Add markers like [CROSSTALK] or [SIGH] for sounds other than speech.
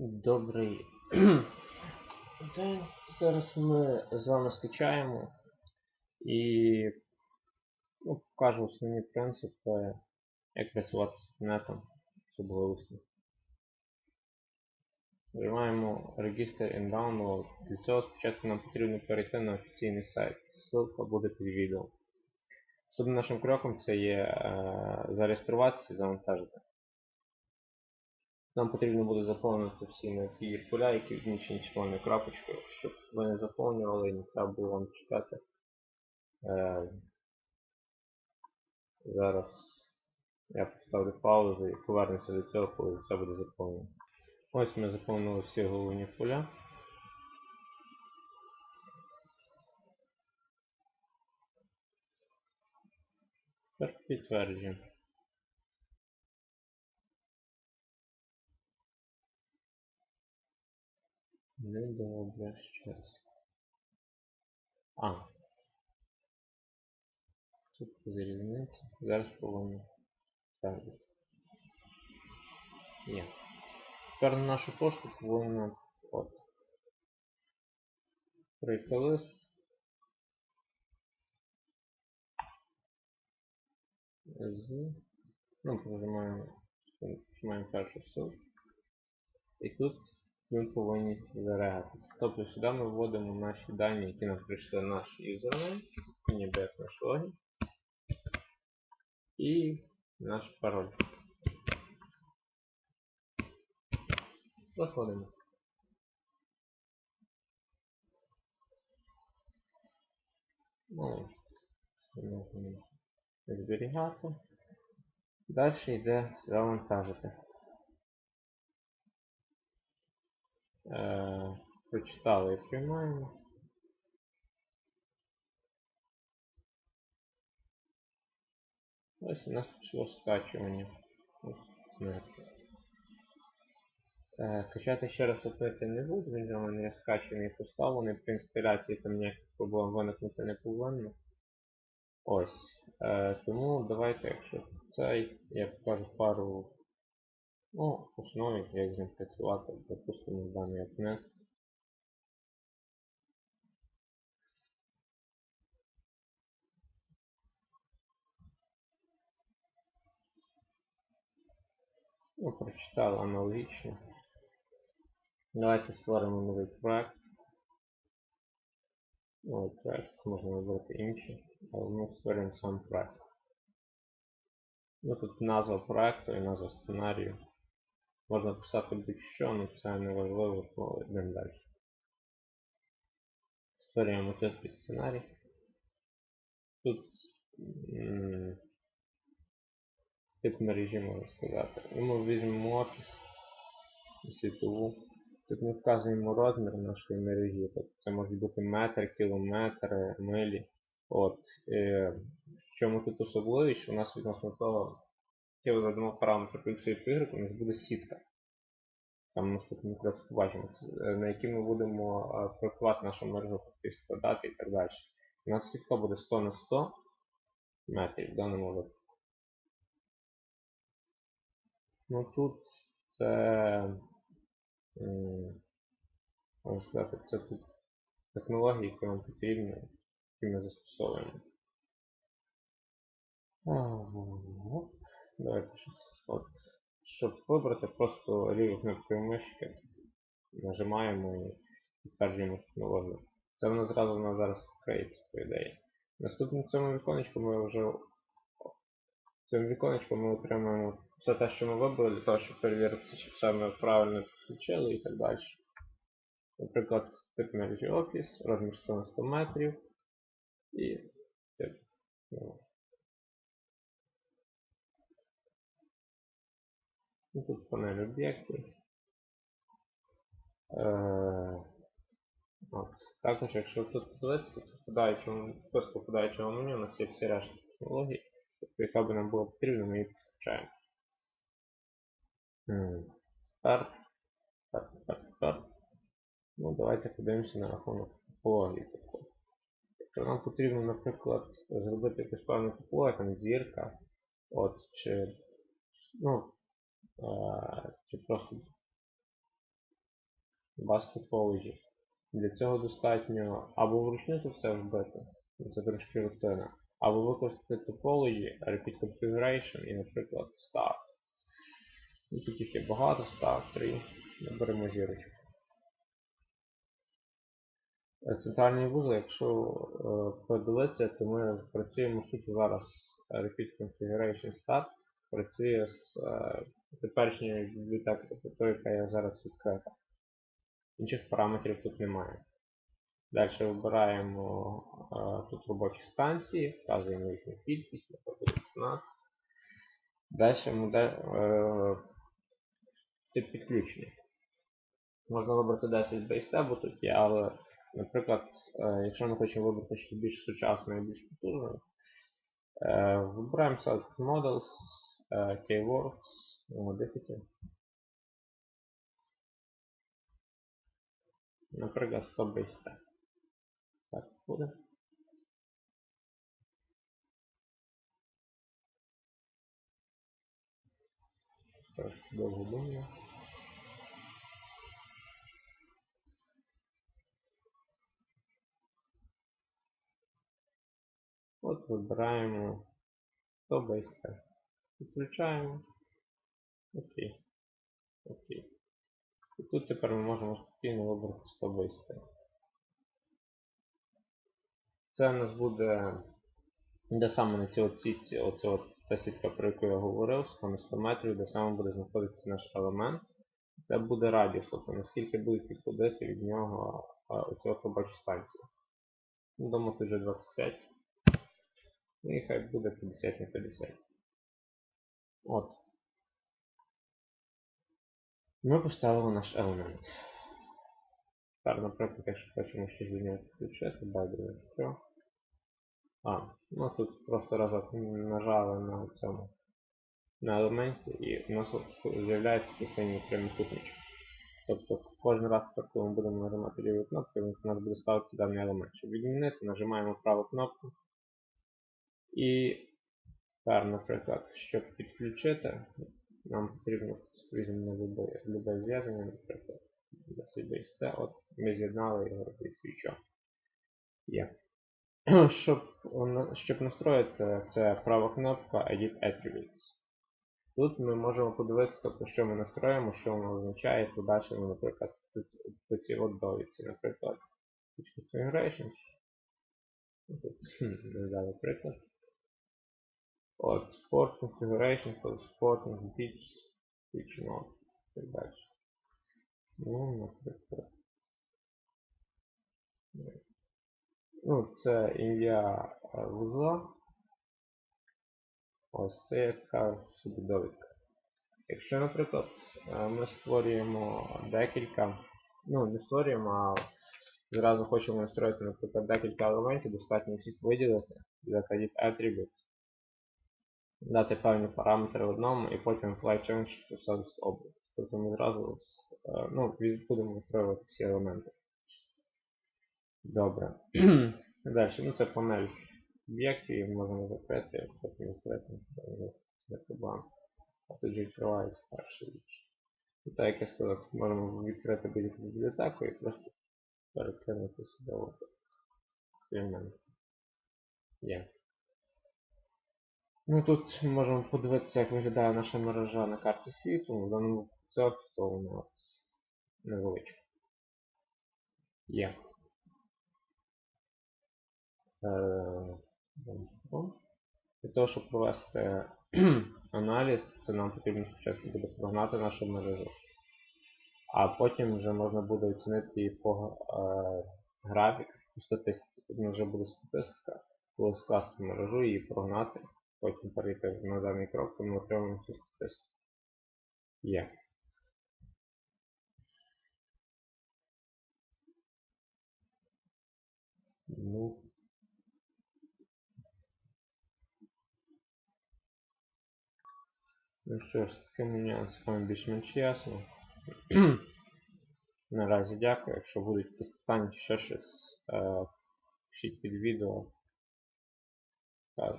Добрий день. [CLEARS THROAT] Зараз ми з вами скачаємо і ну, покажу основні принципи, як працювати з інтернетом особливості. Нажимаємо Register and Download. Для цього спочатку нам потрібно перейти на офіційний сайт. Ссылка буде під відео. Наступним нашим кроком це є е, зареєструватися і завантажити. Нам потрібно буде заповнити всі необхідні поля, які відмічені червоною крапочкою, щоб ви не заповнювали не треба було вам чекати. Е, зараз я поставлю паузу і повернуся до цього, коли все буде заповнено. Ось ми заповнили всі головні поля. Підтверджуємо. Не добре щось. А. Тут різниця. Зараз повинно ставити. Є. Тепер на нашу пошту повинно от. Прийти лист. З. Ну, нажимаємо, нажимаємо першу ссылку. І тут ми повинні зарегатися. Тобто сюди ми вводимо наші дані, які нам прийшли наш юзернейм, ніби як наш логін. І наш пароль. Заходимо. Ну, зберігати. Далі йде завантажити. Е, прочитали і приймаємо. Ось у нас пішло скачування. Е, Качати ще раз опити не буду, він у мене є скачаний поставлений, при інсталяції там ніяких проблем виникнути не повинно. Ось. Е, тому давайте, якщо цей, я покажу пару ну, основі, як з ним працювати, допустимо даний окне. Ну, прочитали аналогічно. Давайте створимо новий проект. Новий проект, можна вибрати інший, але ми створюємо сам проект. Ну тут назва проекту і назва сценарію. Можна писати будь-що, але це не важливо, то йдемо далі. Створюємо чіткий сценарій. Тут тип мережі можна сказати. І ми візьмемо офіс світову. Тут ми вказуємо розмір нашої мережі. Тобто це можуть бути метр, кілометр, милі. От, е, в чому тут особливість, у нас відносно того, ви задамо параметр по X Y, у нас буде сітка. Там наступний крок побачимо, е, на якій ми будемо е, проектувати нашу мережу, фактично складати і так далі. У нас сітка буде 100 на 100 метрів в даному випадку. Ну тут це, можна сказати, це тут технології, які нам потрібні, які ми застосовуємо. Давайте щось. От. Щоб вибрати, просто лівою кнопкою мишки нажимаємо і підтверджуємо технологію. Це воно зразу у нас зараз відкриється, по ідеї. Наступним цьому віконечку ми вже в цьому віконечку ми отримаємо все те, що ми вибрали, для того, щоб перевірити, чи все ми правильно підключили і так далі. Наприклад, тип мережі Office, розмір 100 на 100 метрів і тип. ну, тут панель об'єктів. Е. Також, якщо тут подивитися, то подаючому, в меню у нас є всі решта технологій, тобто яка би нам була потрібна, ми їх підключаємо. Тепер, тепер, тепер, тепер. Ну, давайте подивимося на рахунок топології. Тобто, якщо нам потрібно, наприклад, зробити якусь певну топологію, там зірка, от, чи, ну, чи просто topology. Для цього достатньо або вручну це все вбити, це трошки рутина, або використати topology, repeat configuration і, наприклад, start. І тут їх є багато, start 3, наберемо зірочку. Е, Центральний вузол, якщо е, подивитися, то ми працюємо суто зараз е, repeat configuration start, працює з теперішньою бібліотекою, тобто той, яка є зараз відкрита. Інших параметрів тут немає. Далі вибираємо е, тут робочі станції, вказуємо їхню кількість, наприклад 15. Далі модель, е, тип підключення. Можна вибрати 10 бейстебу тут є, але, наприклад, е, якщо ми хочемо вибрати щось більш сучасне і більш потужне, вибираємо Select Models, Keywords, Modify. Наприклад, 100 BST. Так буде. Трошки довго думаю. От вибираємо 100 BST. Підключаємо. Окей. Окей. І тут тепер ми можемо спокійно вибрати 100 BST. Це у нас буде де саме на цій оцінці, оце от та сітка, про яку я говорив, 100 на 100 метрів, де саме буде знаходитися наш елемент. Це буде радіус, тобто наскільки будуть підходити від нього оці от робочі станції. Ну, Думаю, тут вже 25. Ну і хай буде 50 на 50. От. Ми поставили наш елемент. Тепер, наприклад, якщо хочемо щось від нього підключити, байдуже все. А, ну тут просто разок нажали на цьому на елементі і у нас з'являється такий синій прямокутничок. Тобто кожен раз, коли ми будемо нажимати ліву кнопку, у нас буде ставитися даний елемент. Щоб відмінити, нажимаємо праву кнопку. І тепер, наприклад, щоб підключити, нам потрібно любе, любе зв'язання, наприклад, для CBST. От ми з'єднали його в свічок. Є. [CLEARS THROAT] Щоб, щоб настроїти, це права кнопка Edit Attributes. Тут ми можемо подивитися, тобто, що ми настроїмо, що воно означає, і подальше, наприклад, по цій от наприклад, Configurations. Тут [CLEARS THROAT] приклад. От, Sport Configuration, for Sporting Beach, Beach Mode, і так далі. Ну, наприклад. Ну, це ім'я вузла. Ось це яка собі довідка. Якщо, наприклад, ми створюємо декілька, ну, не створюємо, а зразу хочемо настроїти, наприклад, декілька елементів, достатньо всіх виділити, взяти від Attributes, Дати певні параметри одному і потім apply change to service object. Тобто ми зразу ну, будемо настроювати всі елементи. Добре. [CLEARS THROAT] Далі, ну це панель об'єктів, можемо закрити, потім відкрити, не проблем. А же відкривається перша річ. І так як я сказав, можемо відкрити будь-яку бібліотеку і просто перекинути сюди елемент. Є. Ну тут можемо подивитися, як виглядає наша мережа на карті світу. В даному це у нас невеличка. Є. Для того, щоб провести [CLEARS THROAT] аналіз, це нам потрібно спочатку буде прогнати нашу мережу. А потім вже можна буде оцінити її по е, графіку, по статистиці. Тут вже буде статистика, коли скласти мережу, і її прогнати, потім перейти на даний крок, то ми отримаємо цю статистику. Є. Ну, Ну що ж, такими нюансами більш-менш ясно. [CLEARS THROAT] Наразі дякую. Якщо будуть якісь питання ще щось, пишіть під відео. Кажу.